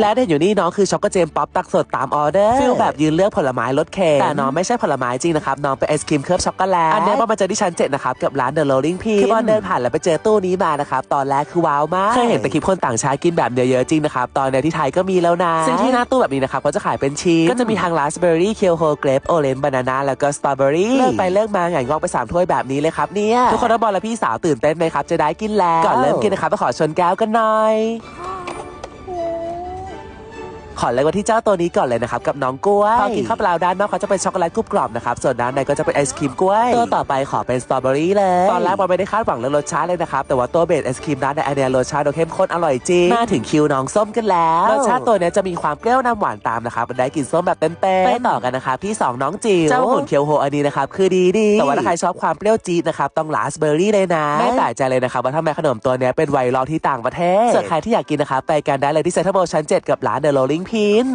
และเด่นอยู่นี่น้องคือช็อกโกเจมป๊อปตักสดตามออเดอร์ฟิลแบบยืนเลือกผลไม้รสเค็มแต่น้องไม่ใช่ผลไม้จริงนะครับน้องเป็นไอศครีมเคลือบช็อกโกแลตอันเนี้ยมาเจอที่ชั้นเจ็ดนะครับกับร้าน The Rolling Pin คือบอลเดินผ่านแล้วไปเจอตู้นี้มานะครับตอนแรกคือว้าวมากเคยเห็นแต่คลิปคนต่างชาติกินแบบเยอะๆจริงนะครับตอนเนี้ยที่ไทยก็มีแล้วนะซึ่งที่หน้าตู้แบบนี้นะครับก็จะขายเป็นชิ้นก็จะมีทางราสเบอร์รี่เคียวโฮเกรปโอเลนบานาน่าแล้วก็สตรอเบอรี่เลือกไปเลือกมาไงงอกไปสามถ้วยแบบนี้เลยครับเนี่ยทุกคนทั้งบอลและพี่สาวตื่นเต้นไหมครับจะได้กินแล้วก่อนเริ่มกินนะครับต้องขอชนแก้วกันหน่อย ขอเริ่มกันที่เจ้าตัวนี้ก่อนเลยนะครับกับน้องกล้วยพอกินเข้าไปแล้วด้านนอกเขาจะเป็นช็อกโกแลตกรุบกรอบนะครับส่วนด้านในก็จะเป็นไอศครีมกล้วยตัวต่อไปขอเป็นสตรอเบอรี่เลยตอนแรกบอลไม่ได้คาดหวังเรื่องรสชาติเลยนะครับแต่ว่าตัวเบสไอศครีมด้านในอันเนี้ยรสชาติดูเข้มข้นอร่อยจริงมาถึงคิวน้องส้มกันแล้วรสชาติตัวเนี้ยจะมีความเปรี้ยวนำหวานตามนะครับมันได้กลิ่นส้มแบบเต็มๆไปต่อกันนะครับที่สองน้องจิ๋วเจ้าหุ่นเคียวโฮอันนี้นะครับคือดีดีแต่ว่าถ้าใครชอบความเปรี้ยวจี๊ดนะครับต้องราสเบอร์รี่เลยนะไม่แปลกใจเลยนะครับว่าทำไมขนมตัวเนี้ยเป็นไวรัลที่ต่างประเทศส่วนใครที่อยากกินนะครับไปกันได้เลยที่เซ็นทรัลเวิลด์ชั้น 7 กับร้าน The พิน